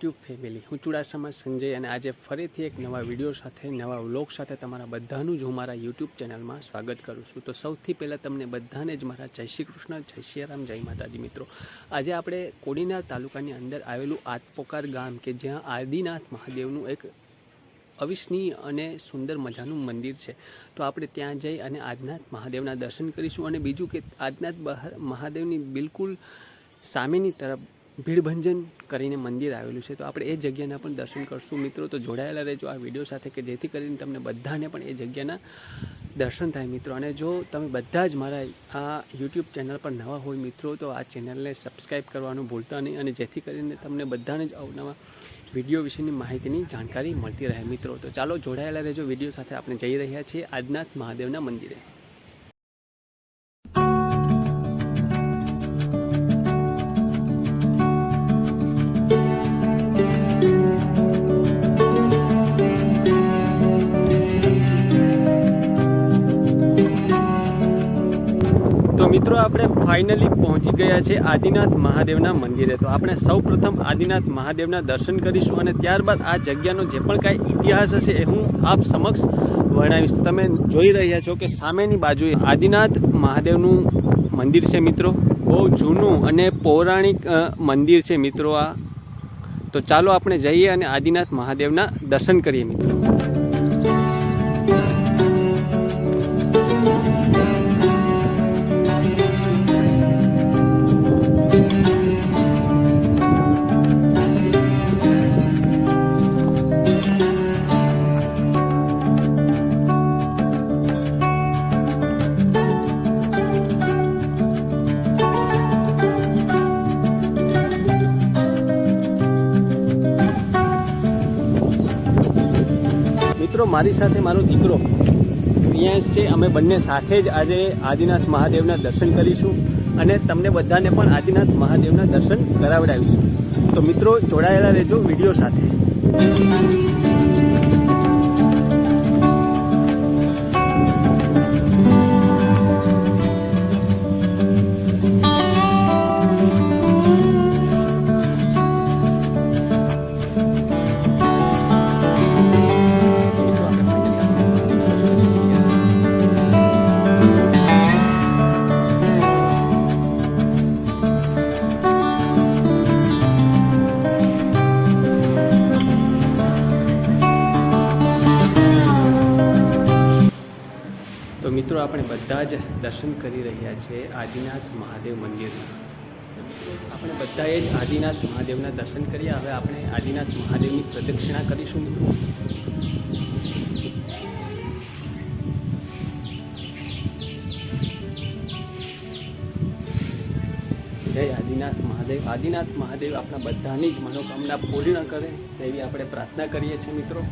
YouTube family હું ચુડાસામાં સંજય અને આજે ફરીથી એક નવા વીડિયો સાથે, નવા વ્લોગ સાથે તમારા બધાનું જ હું મારા યુટ્યુબ ચેનલમાં સ્વાગત કરું છું. તો સૌથી પહેલાં તમને બધાને જ મારા જય શ્રી કૃષ્ણ, જય શ્રી રામ, જય માતાજી મિત્રો. આજે આપણે કોડીનાર તાલુકાની અંદર આવેલું આતપોકાર ગામ કે જ્યાં આદિનાથ મહાદેવનું એક અવિસ્મરણીય અને સુંદર મજાનું મંદિર છે. તો આપણે ત્યાં જઈ અને આદિનાથ મહાદેવના દર્શન કરીશું અને બીજું કે આદનાથ મહાદેવની બિલકુલ સામેની તરફ ભીડભંજન કરીને મંદિર આવેલું છે. તો આપણે એ જગ્યાના પણ દર્શન કરશું. મિત્રો, તો જોડાયેલા રહેજો આ વીડિયો સાથે કે જેથી કરીને તમને બધાને પણ એ જગ્યાના દર્શન થાય. મિત્રો, અને જો તમે બધા જ મારા આ યુટ્યુબ ચેનલ પર નવા હોય મિત્રો, તો આ ચેનલને સબસ્ક્રાઈબ કરવાનું ભૂલતા નહીં અને જેથી કરીને તમને બધાને જ અવનવા વીડિયો વિશેની માહિતીની જાણકારી મળતી રહે. મિત્રો, તો ચાલો જોડાયેલા રહેજો. વીડિયો સાથે આપણે જઈ રહ્યા છીએ આજનાથ મહાદેવના મંદિરે. ફાઇનલી પહોંચી ગયા છે આદિનાથ મહાદેવના મંદિરે. તો આપણે સૌ પ્રથમ આદિનાથ મહાદેવના દર્શન કરીશું અને ત્યારબાદ આ જગ્યાનો જે પણ કાંઈ ઇતિહાસ હશે એ હું આપ સમક્ષ વર્ણવીશ. તમે જોઈ રહ્યા છો કે સામેની બાજુએ આદિનાથ મહાદેવનું મંદિર છે મિત્રો. બહુ જૂનું અને પૌરાણિક મંદિર છે મિત્રો આ. તો ચાલો આપણે જઈએ અને આદિનાથ મહાદેવના દર્શન કરીએ મિત્રો. મિત્રો, મારી સાથે મારો દીકરો પ્રિયાંશ છે અમે બંને સાથે જ આજે આદિનાથ મહાદેવના દર્શન કરીશું અને તમને બધાને પણ આદિનાથ મહાદેવના દર્શન કરાવડાવીશું. તો મિત્રો, જોડાયેલા રહેજો વીડિયો સાથે. મિત્રો આપણે બધા જ દર્શન કરી રહ્યા છીએ આદિનાથ મહાદેવ મંદિરના આપણે બધાએ જ આદિનાથ મહાદેવના દર્શન કર્યા. હવે આપણે આદિનાથ મહાદેવની પ્રદક્ષિણા કરીશું મિત્રો. જય આદિનાથ મહાદેવ. આદિનાથ મહાદેવ આપણા બધાની જ મનોકામના પૂર્ણ કરે તેવી આપણે પ્રાર્થના કરીએ છીએ મિત્રો.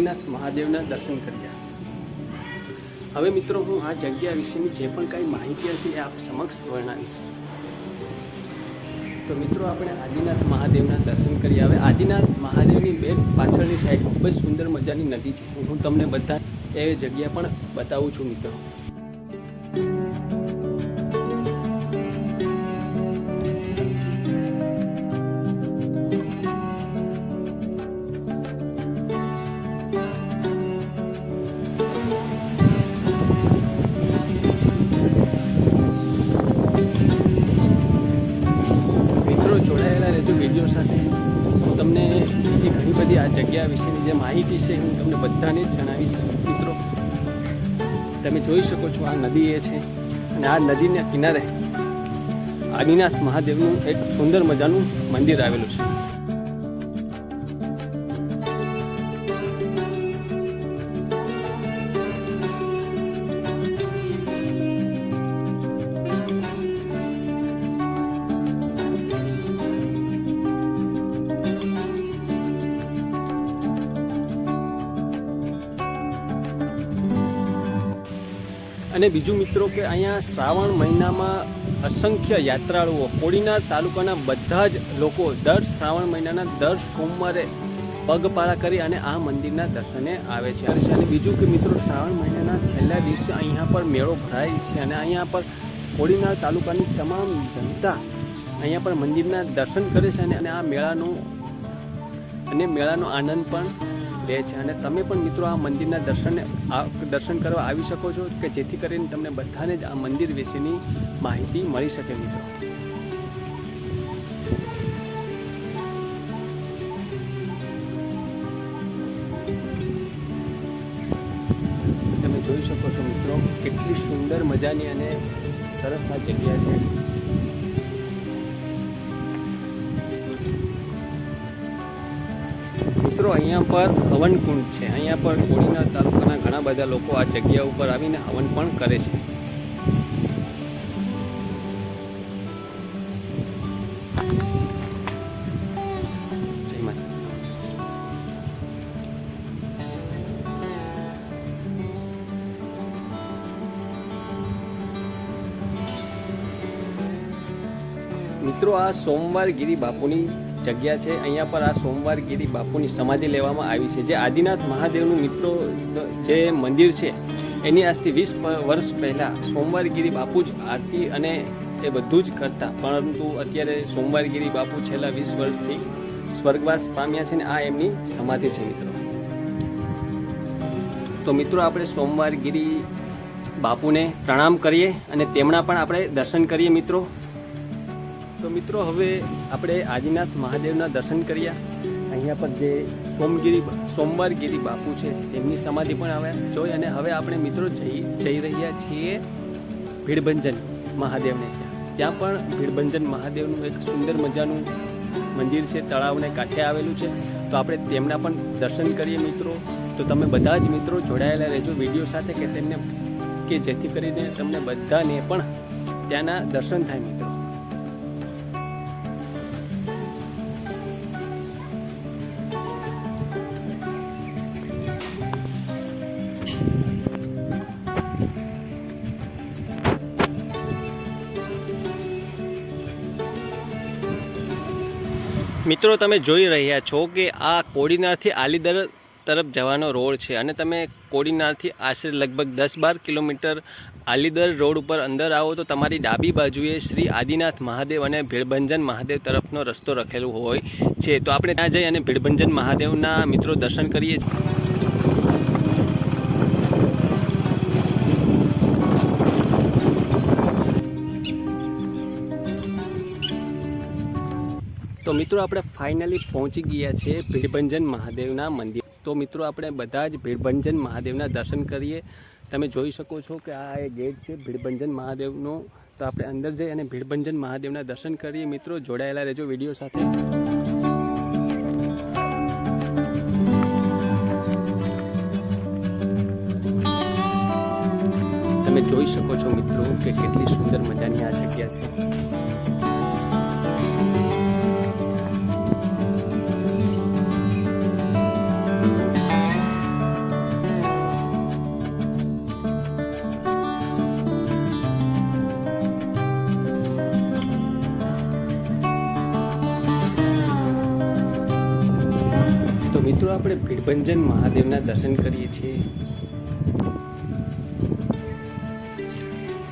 આદિનાથ મહાદેવના દર્શન કર્યા. હવે મિત્રો હું આ જગ્યા વિશેની જે પણ કાંઈ માહિતી હશે એ આપ સમક્ષ વર્ણવીશ. તો મિત્રો આપણે આદિનાથ મહાદેવના દર્શન કરીએ હવે આદિનાથ મહાદેવની બે પાછળની સાઈડ ખૂબ જ સુંદર મજાની નદી છે. હું તમને બધા એ જગ્યા પણ બતાવું છું મિત્રો. વિશેની જે માહિતી છે હું તમને બધાને જ જણાવીશ. મિત્રો, તમે જોઈ શકો છો આ નદી એ છે અને આ નદીના કિનારે આદિનાથ મહાદેવનું એક સુંદર મજાનું મંદિર આવેલું છે. અને બીજું મિત્રો કે અહીંયા શ્રાવણ મહિનામાં અસંખ્ય યાત્રાળુઓ, કોડીનાર તાલુકાના બધા જ લોકો દર શ્રાવણ મહિનાના દર સોમવારે પગપાળા કરી અને આ મંદિરના દર્શને આવે છે. અને બીજું કે મિત્રો, શ્રાવણ મહિનાના છેલ્લા દિવસે અહીંયા પર મેળો ભરાય છે અને અહીંયા પર કોડીનાર તાલુકાની તમામ જનતા અહીંયા પર મંદિરના દર્શન કરે છે અને અને આ મેળાનું અને મેળાનો આનંદ પણ લે છે. અને તમે પણ મિત્રો આ મંદિરના દર્શનને દર્શન કરવા આવી શકો છો કે જેથી કરીને તમને બધાને જ આ મંદિર વિશેની માહિતી મળી શકે મિત્રો. તમે જોઈ શકો છો મિત્રો કેટલી સુંદર મજાની અને સરસ આ જગ્યા છે. મિત્રો, અહીંયા પર હવનકુંડ છે. અહીંયા પર કોડીનાર તાલુકાના ઘણા બધા લોકો આ જગ્યા ઉપર આવીને હવન પણ કરે છે. મિત્રો, આ સોમવાર ગીરી બાપુની જગ્યા છે. અહીંયા પર આ સોમવાર ગીરી બાપુની સમાધિ લેવામાં આવી છે. જે આદિનાથ મહાદેવનું મિત્રો જે મંદિર છે, એની આજથી વીસ વર્ષ પહેલાં સોમવારગીરી બાપુ જ આરતી અને એ બધું જ કરતા. પરંતુ અત્યારે સોમવારગીરી બાપુ છેલ્લા વીસ વર્ષથી સ્વર્ગવાસ પામ્યા છે ને આ એમની સમાધિ છે મિત્રો. તો મિત્રો, આપણે સોમવારગીરી બાપુને પ્રણામ કરીએ અને તેમના પણ આપણે દર્શન કરીએ મિત્રો. તો મિત્રો, હવે આપણે આદિનાથ મહાદેવના દર્શન કર્યા. અહીંયા પર જે સોમગીરી, સોમવારગીરી બાપુ છે, તેમની સમાધિ પણ આવ્યા. જોઈ અને હવે આપણે મિત્રો જઈ જઈ રહ્યા છીએ ભીડભંજન મહાદેવને ત્યાં. ત્યાં પણ ભીડભંજન મહાદેવનું એક સુંદર મજાનું મંદિર છે, તળાવને કાંઠે આવેલું છે. તો આપણે તેમના પણ દર્શન કરીએ મિત્રો. તો તમે બધા જ મિત્રો જોડાયેલા રહેજો વીડિયો સાથે, કે તેમને, કે જેથી કરીને તમને બધાને પણ ત્યાંના દર્શન થાય મિત્રો. મિત્રો, તમે જોઈ રહ્યા છો કે આ કોડીનારથી આલીદર તરફ જવાનો રોડ છે અને તમે કોડીનારથી આશરે લગભગ દસ બાર કિલોમીટર આલીદર રોડ ઉપર અંદર આવો તો તમારી ડાબી બાજુએ શ્રી આદિનાથ મહાદેવ અને ભીડભંજન મહાદેવ તરફનો રસ્તો રખેલો હોય છે. તો આપણે ત્યાં જઈ અને ભીડભંજન મહાદેવના મિત્રો દર્શન કરીએ છીએ. તો મિત્રો આપણે ફાઇનલી પહોંચી ગયા છે ભીડભંજન મહાદેવના મંદિર. તો મિત્રો આપણે બધા જ ભીડભંજન મહાદેવના દર્શન કરીએ. તમે જોઈ શકો છો કે આ એ ગેટ છે ભીડભંજન મહાદેવનો. તો આપણે અંદર જઈ અને ભીડભંજન મહાદેવના દર્શન કરીએ. મિત્રો જોડાયેલા રહેજો વીડિયો સાથે. તમે જોઈ શકો છો મિત્રો કે કેટલી સુંદર મજાની આ જગ્યા છે. આપણે ભીડભંજન મહાદેવના દર્શન કરીએ છીએ,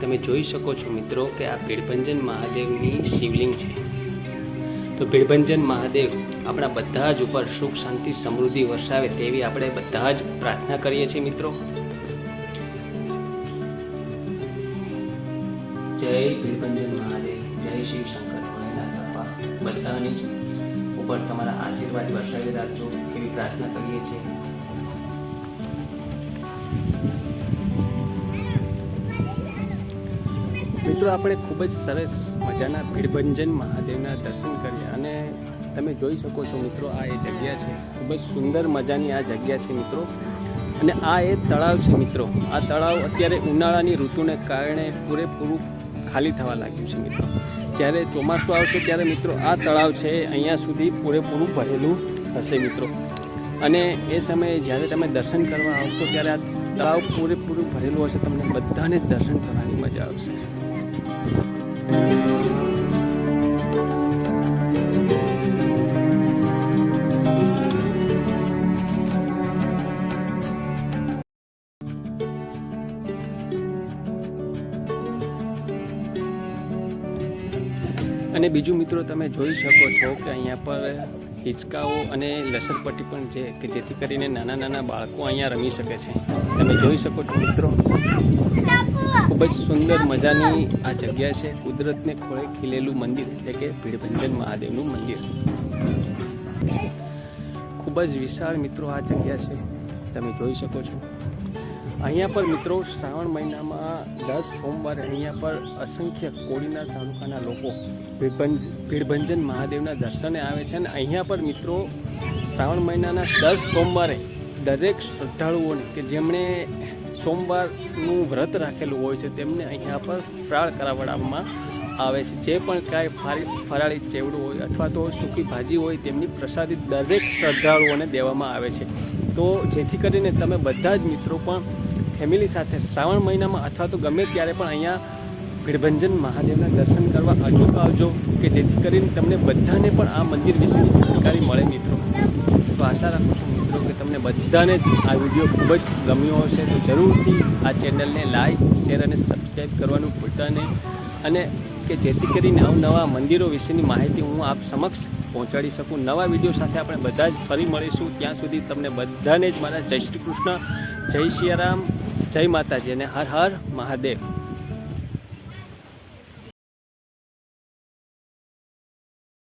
તમે જોઈ શકો છો મિત્રો કે આ ભીડભંજન મહાદેવની શિવલિંગ છે. તો ભીડભંજન મહાદેવ આપણા બધા જ ઉપર સુખ, શાંતિ, સમૃદ્ધિ વરસાવે તેવી આપણે બધા જ પ્રાર્થના કરીએ છીએ મિત્રો. જય ભીડભંજન મહાદેવ, જય શિવ શંકર ભોલેનાથ બધાની જ ઉપર તમારા આશીર્વાદ વરસાવી રાખજો, એવી પ્રાર્થના કરીએ છીએ. મિત્રો, આપણે ખૂબ જ સરસ મજાના ભીડભંજન મહાદેવના દર્શન કર્યા અને તમે જોઈ શકો છો મિત્રો, આ એ જગ્યા છે. ખૂબ જ સુંદર મજાની આ જગ્યા છે મિત્રો. અને આ એ તળાવ છે મિત્રો. આ તળાવ અત્યારે ઉનાળાની ઋતુને કારણે પૂરેપૂરું ખાલી થવા લાગ્યું છે મિત્રો. જ્યારે ચોમાસું આવશે ત્યારે મિત્રો આ તળાવ છે અહીંયા સુધી પૂરેપૂરું ભરેલું હશે મિત્રો. અને એ સમયે જ્યારે તમે દર્શન કરવા આવશો ત્યારે આ તળાવ પૂરેપૂરું ભરેલું હશે, તમને બધાને દર્શન કરવાની મજા આવશે. અને બીજું મિત્રો તમે જોઈ શકો છો કે અહીંયા પર હિંચકાઓ અને લસરપટ્ટી પણ છે કે જેથી કરીને નાના નાના બાળકો અહીંયા રમી શકે છે. તમે જોઈ શકો છો મિત્રો. ખૂબ જ સુંદર મજાની આ જગ્યા છે. કુદરતને ખોળે ખીલેલું મંદિર એટલે કે ભીડભંજન મહાદેવનું મંદિર. ખૂબ જ વિશાળ મિત્રો આ જગ્યા છે. તમે જોઈ શકો છો. અહીંયા પર મિત્રો શ્રાવણ મહિનામાં દસ સોમવારે અહીંયા પર અસંખ્ય કોળીના તાલુકાના લોકો ભીડભંજ ભીડભંજન મહાદેવના દર્શને આવે છે અને અહીંયા પર મિત્રો શ્રાવણ મહિનાના દસ સોમવારે દરેક શ્રદ્ધાળુઓને કે જેમણે સોમવારનું વ્રત રાખેલું હોય છે તેમને અહીંયા પર ફરાળ કરાવડાવવામાં આવે છે. જે પણ કાંઈ ફારી ફરાળી ચેવડું હોય અથવા તો સૂકી ભાજી હોય તેમની પ્રસાદી દરેક શ્રદ્ધાળુઓને દેવામાં આવે છે. તો જેથી કરીને તમે બધા જ મિત્રો પણ ફેમિલી સાથે શ્રાવણ મહિનામાં અથવા તો ગમે ત્યારે પણ અહીંયા ભીડભંજન મહાદેવના દર્શન કરવા અચૂક આવજો કે જેથી કરીને તમને બધાને પણ આ મંદિર વિશેની જાણકારી મળે મિત્રો. તો આશા રાખું છું મિત્રો કે તમને બધાને જ આ વીડિયો ખૂબ જ ગમ્યો હશે. તો જરૂરથી આ ચેનલને લાઈક, શેર અને સબસ્ક્રાઈબ કરવાનું ભૂલતા નહીં. અને કે જેથી કરીને નવા મંદિરો વિશેની માહિતી હું આપ સમક્ષ પહોંચાડી શકું. નવા વીડિયો સાથે આપણે બધા જ ફરી મળીશું. ત્યાં સુધી તમને બધાને જ મારા જય શ્રી કૃષ્ણ, જય સિયારામ જય માતાજી અને હર હર મહાદેવ.